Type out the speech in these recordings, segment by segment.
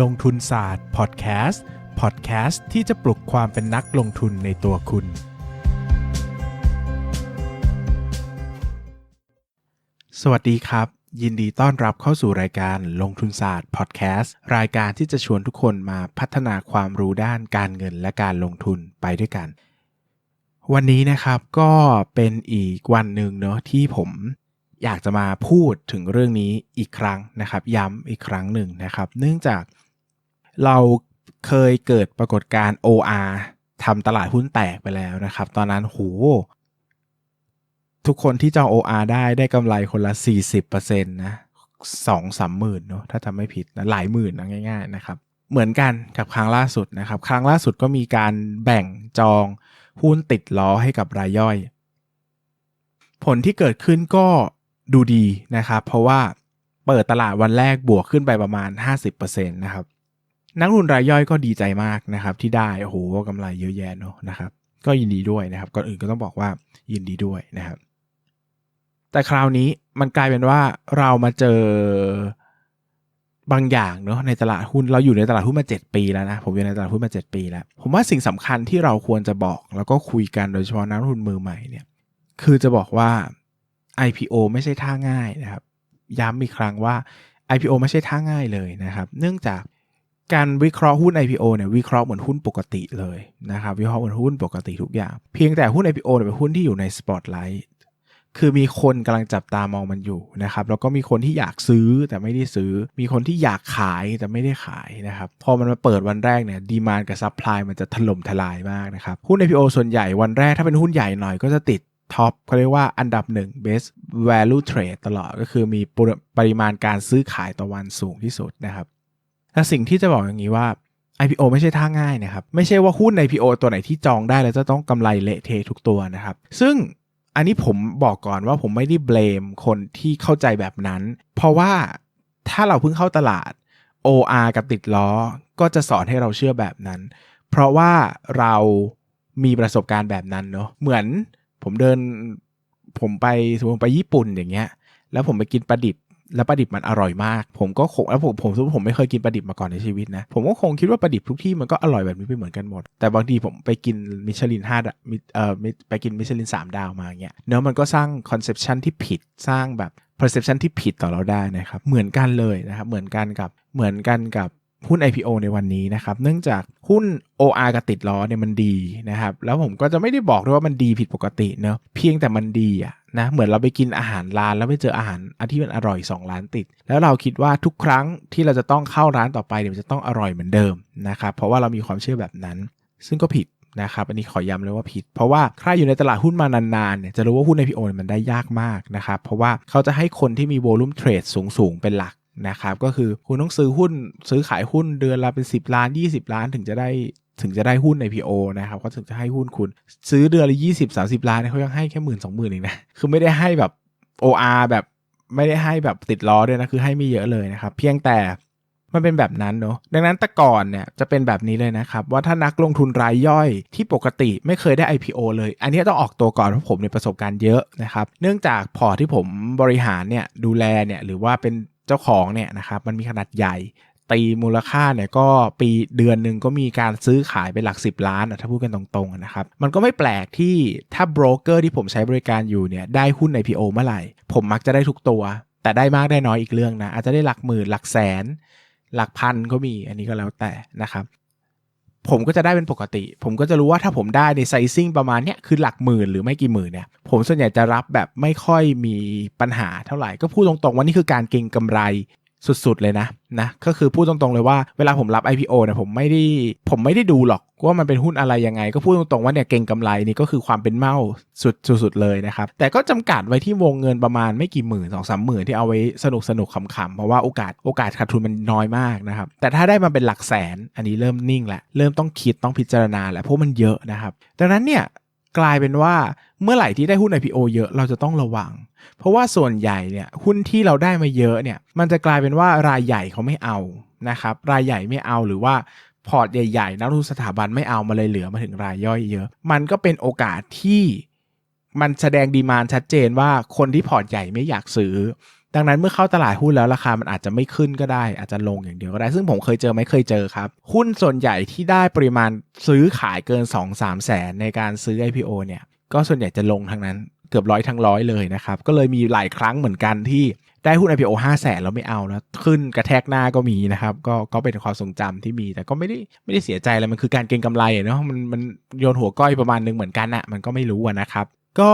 ลงทุนศาสตร์พอดแคสต์พอดแคสต์ที่จะปลุกความเป็นนักลงทุนในตัวคุณ สวัสดีครับ ยินดีต้อนรับเข้าสู่รายการลงทุนศาสตร์พอดแคสต์รายการที่จะชวนทุกคนมาพัฒนาความรู้ด้านการเงินและการลงทุนไปด้วยกัน วันนี้นะครับก็เป็นอีกวันหนึ่งเนาะที่ผมอยากจะมาพูดถึงเรื่องนี้อีกครั้งนะครับ ย้ำอีกครั้งหนึ่งนะครับ เนื่องจาก เราเคยเกิดปรากฏการณ์ OR ทำตลาดหุ้นแตกไปแล้วนะครับ ตอนนั้นโหทุกคนที่จอง OR ได้ได้กำไรคนละ 40%นะสองสามหมื่นเนาะถ้าจำไม่ผิดนะหลายหมื่นนะง่ายๆนะครับ เหมือนกันกับครั้งล่าสุดนะครับ ครั้งล่าสุดก็มีการแบ่งจองหุ้นติดล้อให้กับรายย่อย ผลที่เกิดขึ้นก็ดูดีนะครับ เพราะว่าเปิดตลาดวันแรกบวกขึ้นไปประมาณ 50%นะครับ นักลงทุนรายย่อยก็ดีใจมากนะครับที่ได้โอ้โหกำไรเยอะแยะเนอะนะครับ ก็ยินดีด้วยนะครับก่อนอื่นก็ต้องบอกว่ายินดีด้วยนะครับ แต่คราวนี้มันกลายเป็นว่าเรามาเจอบางอย่างเนอะในตลาดหุ้นเราอยู่ในตลาดหุ้นมา 7 ปีแล้วนะผมอยู่ในตลาดหุ้นมา 7 ปีแล้ว ผมว่าสิ่งสำคัญที่เราควรจะบอก แล้วก็คุยกันโดยเฉพาะนักลงทุนมือใหม่เนี่ยคือจะบอกว่า IPO ไม่ใช่ท่าง่ายนะครับ ย้ำอีกครั้งว่า IPO ไม่ใช่ท่าง่ายเลยนะครับ เนื่องจาก การวิเคราะห์หุ้น IPO เนี่ยวิเคราะห์เหมือนหุ้นปกติเลยนะครับวิเคราะห์เหมือนหุ้นปกติทุกอย่าง เพียงแต่หุ้น IPO เนี่ยเป็นหุ้นที่อยู่ในสปอตไลท์คือมีคนกำลังจับตามองมันอยู่นะครับแล้วก็มีคนที่อยากซื้อแต่ไม่ได้ซื้อ มีคนที่อยากขายแต่ไม่ได้ขายนะครับพอมันมาเปิดวันแรกเนี่ยดีมานกับซัพพลายมันจะถล่มทลายมากนะครับหุ้น IPO ส่วนใหญ่วันแรกถ้าเป็นหุ้นใหญ่หน่อยก็จะติดท็อปเขาเรียกว่าอันดับหนึ่ง best value trade ตลอดก็คือมีปริมาณการซื้อขายต่อวันสูงที่สุดนะครับ แต่สิ่งที่จะบอกอย่างนี้ว่า IPO ไม่ใช่ท่าง่ายนะครับ ไม่ใช่ว่าหุ้น IPO ตัวไหนที่จองได้แล้วจะต้องกำไรเละเทะทุกตัวนะครับ ซึ่งอันนี้ผมบอกก่อนว่าผมไม่ได้เบลมคนที่เข้าใจแบบนั้น เพราะว่าถ้าเราเพิ่งเข้าตลาด OR กับติดล้อ ก็จะสอนให้เราเชื่อแบบนั้น เพราะว่าเรามีประสบการณ์แบบนั้นเนาะเหมือนผมเดินผมไปสมมติไปญี่ปุ่นอย่างเงี้ย แล้วผมไปกินปลาดิบ แล้วปลาดิบมันอร่อยมาก ผมก็คงแล้วผมผมสมมติผมไม่เคยกินปลาดิบมาก่อนในชีวิตนะ ผมก็คงคิดว่าปลาดิบทุกที่มันก็อร่อยแบบนี้ไปเหมือนกันหมด แต่บางทีผมไปกินมิชลินห้าเอ่อไปกินมิชลินสามดาวมาเงี้ยเนื้อมันก็สร้างคอนเซปชันที่ผิดสร้างแบบ perception ที่ผิดต่อเราได้นะครับ เหมือนกันเลยนะครับ เหมือนกันกับเหมือนกันกับ หุ้น IPO ในวันนี้นะครับ เนื่องจากหุ้น OR กับติดล้อเนี่ยมันดีนะครับ แล้วผมก็จะไม่ได้บอกด้วยว่ามันดีผิดปกติเนาะเพียงแต่มันดีอะนะเหมือนเราไปกินอาหารร้านแล้วไปเจออาหารอันที่มันอร่อย 2 ร้านติด แล้วเราคิดว่าทุกครั้งที่เราจะต้องเข้าร้านต่อไปเนี่ยมันจะต้องอร่อยเหมือนเดิมนะครับเพราะว่าเรามีความเชื่อแบบนั้น ซึ่งก็ผิดนะครับอันนี้ขอย้ำเลยว่าผิด เพราะว่าใครอยู่ในตลาดหุ้นมานานๆเนี่ยจะรู้ว่าหุ้น IPO มันได้ยากมากนะครับเพราะว่าเขาจะให้คนที่มีโวลุ่มเทรดสูงๆเป็นหลัก นะครับก็คือคุณต้องซื้อหุ้นซื้อขายหุ้นเดือนละเป็น 10 ล้าน 20 ล้านถึงจะได้ถึงจะได้หุ้นใน PO นะครับเขาถึงจะให้หุ้นคุณ ซื้อเดือนละ20 30 ล้านเขายังให้แค่หมื่นสองหมื่นเองนะคือไม่ได้ให้แบบ OR แบบไม่ได้ให้แบบติดล้อด้วยนะคือให้ไม่เยอะเลยนะครับเพียงแต่มันเป็นแบบนั้นเนาะดังนั้นแต่ก่อนเนี่ยจะเป็นแบบนี้เลยนะครับว่าถ้านักลงทุนรายย่อยที่ปกติไม่เคยได้ IPO เลย อันนี้ต้องออกตัวก่อนเพราะผมในประสบการณ์เยอะนะครับเนื่องจากพอที่ผมบริหารเนี่ยดูแลเนี่ยหรือว่าเป็น เจ้าของเนี่ยนะครับมันมีขนาดใหญ่ ตีมูลค่าเนี่ยก็ปีเดือนหนึ่งก็มีการซื้อขายไปหลัก 10 ล้านถ้าพูดกันตรงๆนะครับมันก็ไม่แปลกที่ถ้าโบรกเกอร์ที่ผมใช้บริการอยู่เนี่ยได้หุ้น IPO เมื่อไหร่ ผมมักจะได้ทุกตัว แต่ได้มากได้น้อยอีกเรื่องนะอาจจะได้หลักหมื่นหลักแสนหลักพันก็มีอันนี้ก็แล้วแต่นะครับ ผมก็จะได้เป็นปกติ ผมก็จะรู้ว่าถ้าผมได้ในไซซิ่งประมาณเนี้ยคือหลักหมื่นหรือไม่กี่หมื่นเนี่ย ผมส่วนใหญ่จะรับแบบไม่ค่อยมีปัญหาเท่าไหร่ ก็พูดตรงๆว่านี่คือการเก็งกำไร สุดๆเลยนะนะก็คือพูดตรงๆเลยว่าเวลาผมรับ IPO เนี่ยผมไม่ได้ผมไม่ได้ดูหรอกว่ามันเป็นหุ้นอะไรยังไง ก็พูดตรงๆว่าเนี่ยเก่งกำไรนี่ก็คือความเป็นเมาสุดสุดๆเลยนะครับ แต่ก็จำกัดไว้ที่วงเงินประมาณไม่กี่หมื่นสองสามหมื่นที่เอาไว้สนุกสนุกขำๆเพราะว่าโอกาสโอกาสขาดทุนมันน้อยมากนะครับ แต่ถ้าได้มาเป็นหลักแสนอันนี้เริ่มนิ่งแหละเริ่มต้องคิดต้องพิจารณาแหละเพราะมันเยอะนะครับดังนั้นเนี่ย กลายเป็นว่าเมื่อไหร่ที่ได้หุ้น IPO เยอะเราจะต้องระวัง เพราะว่าส่วนใหญ่เนี่ยหุ้นที่เราได้มาเยอะเนี่ยมันจะกลายเป็นว่ารายใหญ่เขาไม่เอานะครับรายใหญ่ไม่เอาหรือว่าพอร์ตใหญ่ๆนักลงทุนสถาบันไม่เอามาเลยเหลือมาถึงรายย่อยเยอะ มันก็เป็นโอกาสที่มันแสดงดีมานชัดเจนว่าคนที่พอร์ตใหญ่ไม่อยากซื้อ ดังนั้นเมื่อเข้าตลาดหุ้นแล้วราคามันอาจจะไม่ขึ้นก็ได้ อาจจะลงอย่างเดียวก็ได้ ซึ่งผมเคยเจอไหมเคยเจอครับ หุ้นส่วนใหญ่ที่ได้ปริมาณซื้อขายเกิน 2-3 แสนในการซื้อ IPO เนี่ยก็ส่วนใหญ่จะลงทั้งนั้นเกือบร้อยทั้งร้อยเลยนะครับ ก็เลยมีหลายครั้งเหมือนกันที่ได้หุ้น IPO 5 0 0แสนแล้วไม่เอาแล้วขึ้นกระแทกหน้าก็มีนะครับ ก็ก็เป็นความทรงจำที่มี แต่ก็ไม่ได้ไม่ได้เสียใจอะไรมันคือการเก็งกำไรเนาะมันมันโยนหัวก้อยประมาณนึงเหมือนกันอะมันก็ไม่รู้นะครับ ก็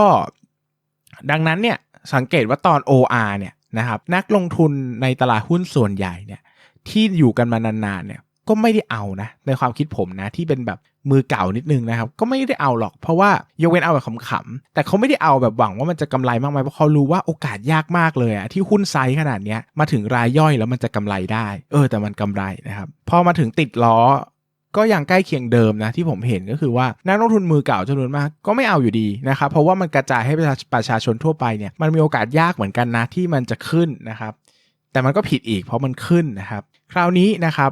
ดังนั้นเนี่ยสังเกตว่าตอน OR เนี่ย นะครับนักลงทุนในตลาดหุ้นส่วนใหญ่เนี่ยที่อยู่กันมานานๆเนี่ยก็ไม่ได้เอานะในความคิดผมนะที่เป็นแบบมือเก่านิดนึงนะครับก็ไม่ได้เอาหรอกเพราะว่ายกเว้นเอาแบบขำๆแต่เขาไม่ได้เอาแบบหวังว่ามันจะกำไรมากไหมเพราะเขารู้ว่าโอกาสยากมากเลยอะที่หุ้นไซส์ขนาดเนี้ยมาถึงรายย่อยแล้วมันจะกำไรได้ เออแต่มันกำไรนะครับพอมาถึงติดล้อ ก็ยังใกล้เคียงเดิมนะที่ผมเห็นก็คือว่านักลงทุนมือเก่าจำนวนมากก็ไม่เอาอยู่ดีนะครับเพราะว่ามันกระจายให้ประชาชนทั่วไปเนี่ยมันมีโอกาสยากเหมือนกันนะที่มันจะขึ้นนะครับ แต่มันก็ผิดอีกเพราะมันขึ้นนะครับ คราวนี้นะครับ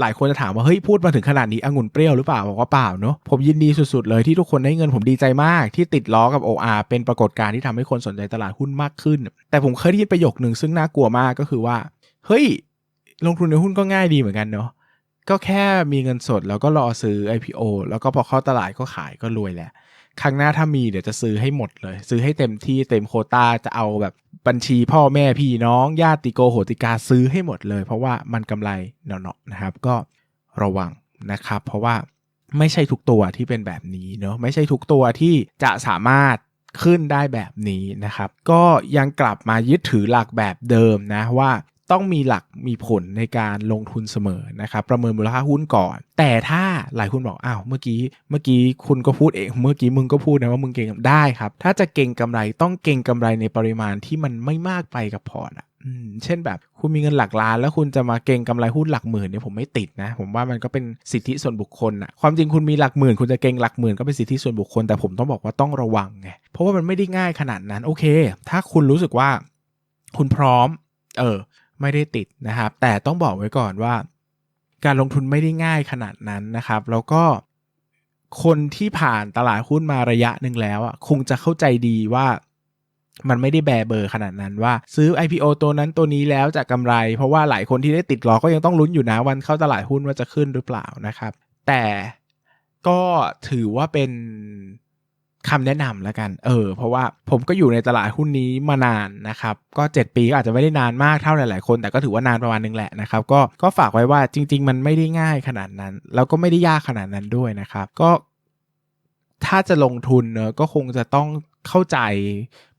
หลายคนจะถามว่าเฮ้ยพูดมาถึงขนาดนี้องุ่นเปรี้ยวหรือเปล่าบอกว่าเปล่าเนาะผมยินดีสุดๆเลยที่ทุกคนได้เงินผมดีใจมาก ที่ติดล้อกับ OR เป็นปรากฏการณ์ที่ทำให้คนสนใจตลาดหุ้นมากขึ้น แต่ผมเคยได้ยินประโยคหนึ่งซึ่งน่ากลัวมากก็คือว่า เฮ้ย ลงทุนในหุ้นก็ง่ายดีเหมือนกันเนาะ ก็แค่มีเงินสดแล้วก็รอซื้อ IPO แล้วก็พอเข้าตลาดก็ขายก็รวยแหละ ครั้งหน้าถ้ามีเดี๋ยวจะซื้อให้หมดเลย ซื้อให้เต็มที่เต็มโควตาจะเอาแบบบัญชีพ่อแม่พี่น้องญาติโกโหติกาซื้อให้หมดเลย เพราะว่ามันกำไรเนาะนะครับ ก็ระวังนะครับ เพราะว่าไม่ใช่ทุกตัวที่เป็นแบบนี้เนาะไม่ใช่ทุกตัวที่จะสามารถขึ้นได้แบบนี้นะครับ ก็ยังกลับมายึดถือหลักแบบเดิมนะว่า ต้องมีหลักมีผลในการลงทุนเสมอนะครับประเมินมูลค่าหุ้นก่อน แต่ถ้าหลายคนบอกอ้าวเมื่อกี้เมื่อกี้คุณก็พูดเอง เมื่อกี้มึงก็พูดนะว่ามึงเก่งได้ครับ ถ้าจะเก่งกำไรต้องเก่งกำไรในปริมาณที่มันไม่มากไปกับพอร์ตอะเช่นแบบคุณมีเงินหลักล้าน แล้วคุณจะมาเก่งกำไรหุ้นหลักหมื่นเนี่ยผมไม่ติดนะ ผมว่ามันก็เป็นสิทธิส่วนบุคคลอะความจริงคุณมีหลักหมื่น คุณจะเก่งหลักหมื่นก็เป็นสิทธิส่วนบุคคลแต่ผมต้องบอกว่าต้องระวังไงเพราะว่ามันไม่ได้ง่ายขนาดนั้นโอเค ถ้าคุณรู้สึกว่า คุณพร้อม เออ ไม่ได้ติดนะครับ แต่ต้องบอกไว้ก่อนว่า การลงทุนไม่ได้ง่ายขนาดนั้นนะครับ แล้วก็คนที่ผ่านตลาดหุ้นมาระยะหนึ่งแล้วอะคงจะเข้าใจดีว่ามันไม่ได้แบเบอร์ขนาดนั้นว่าซื้อ IPO ตัวนั้นตัวนี้แล้วจะกำไร เพราะว่าหลายคนที่ได้ติดล้อก็ยังต้องลุ้นอยู่นะวันเข้าตลาดหุ้นว่าจะขึ้นหรือเปล่านะครับ แต่ก็ถือว่าเป็น คำแนะนำแล้วกัน เออ เพราะว่าผมก็อยู่ในตลาดหุ้นนี้มานานนะครับ ก็ 7 ปีก็อาจจะไม่ได้นานมากเท่าหลายๆคน แต่ก็ถือว่านานประมาณนึงแหละนะครับ ก็ก็ฝากไว้ว่าจริง ๆ มันไม่ได้ง่ายขนาดนั้น แล้วก็ไม่ได้ยากขนาดนั้นด้วยนะครับ ก็ถ้าจะลงทุนเนอะก็คงจะต้องเข้าใจ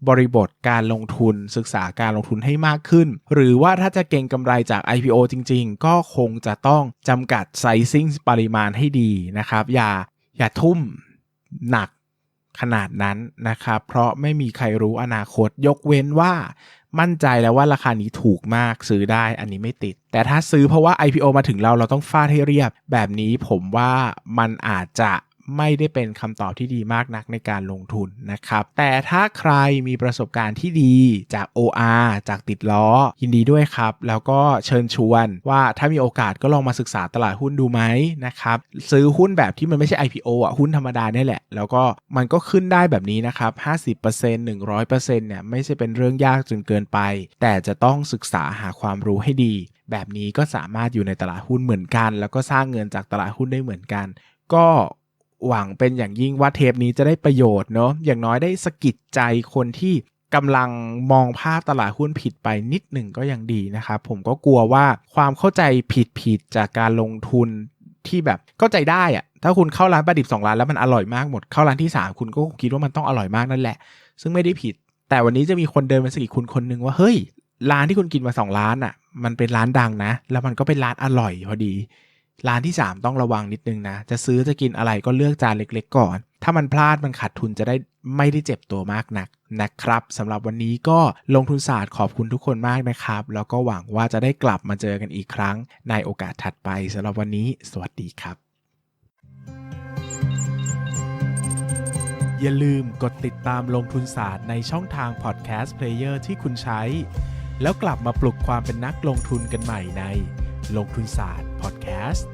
บริบทการลงทุนศึกษาการลงทุนให้มากขึ้น หรือว่าถ้าจะเก็งกำไรจาก IPO จริง ๆ ก็คงจะต้องจำกัดไซซิ่งปริมาณให้ดีนะครับ อย่าอย่าทุ่มหนัก ขนาดนั้นนะครับ เพราะไม่มีใครรู้อนาคต ยกเว้นว่ามั่นใจแล้วว่าราคานี้ถูกมากซื้อได้อันนี้ไม่ติด แต่ถ้าซื้อเพราะว่า IPO มาถึงเราเราต้องฟาดให้เรียบ แบบนี้ผมว่ามันอาจจะ ไม่ได้เป็นคำตอบที่ดีมากนักในการลงทุนนะครับ แต่ถ้าใครมีประสบการณ์ที่ดีจาก OR จากติดล้อ ยินดีด้วยครับ แล้วก็เชิญชวนว่าถ้ามีโอกาสก็ลองมาศึกษาตลาดหุ้นดูไหมนะครับ ซื้อหุ้นแบบที่มันไม่ใช่ IPO อะหุ้นธรรมดาเนี่ยแหละ แล้วก็มันก็ขึ้นได้แบบนี้นะครับ 50% 100%เนี่ยไม่ใช่เป็นเรื่องยากจนเกินไป แต่จะต้องศึกษาหาความรู้ให้ดี แบบนี้ก็สามารถอยู่ในตลาดหุ้นเหมือนกัน แล้วก็สร้างเงินจากตลาดหุ้นได้เหมือนกัน ก็ หวังเป็นอย่างยิ่งว่าเทปนี้จะได้ประโยชน์เนาะอย่างน้อยได้สะกิดใจคนที่กำลังมองภาพตลาดหุ้นผิดไปนิดหนึ่งก็ยังดีนะครับผมก็กลัวว่าความเข้าใจผิดผิดจากการลงทุนที่แบบเข้าใจได้อะถ้าคุณเข้าร้านปลาดิบ2ร้านแล้วมันอร่อยมากหมดเข้าร้านที่ 3 คุณก็คิดว่ามันต้องอร่อยมากนั่นแหละ ซึ่งไม่ได้ผิด แต่วันนี้จะมีคนเดินมาสกิดคุณคนนึงว่าเฮ้ยร้านที่คุณกินมา2ร้านอะ มันเป็นร้านดังนะ แล้วมันก็เป็นร้านอร่อยพอดี ร้านที่ 3 ต้องระวังนิดนึงนะ จะซื้อจะกินอะไรก็เลือกจานเล็ก ๆ ก่อน ถ้ามันพลาดมันขาดทุนจะได้ไม่ได้เจ็บตัวมากนักนะครับสำหรับวันนี้ก็ลงทุนศาสตร์ขอบคุณทุกคนมากนะครับ แล้วก็หวังว่าจะได้กลับมาเจอกันอีกครั้ง ในโอกาสถัดไปสำหรับวันนี้ สวัสดีครับ อย่าลืมกดติดตามลงทุนศาสตร์ในช่องทางพอดแคสต์เพลเยอร์ที่คุณใช้ แล้วกลับมาปลุกความเป็นนักลงทุนกันใหม่ในลงทุนศาสตร์ Podcast.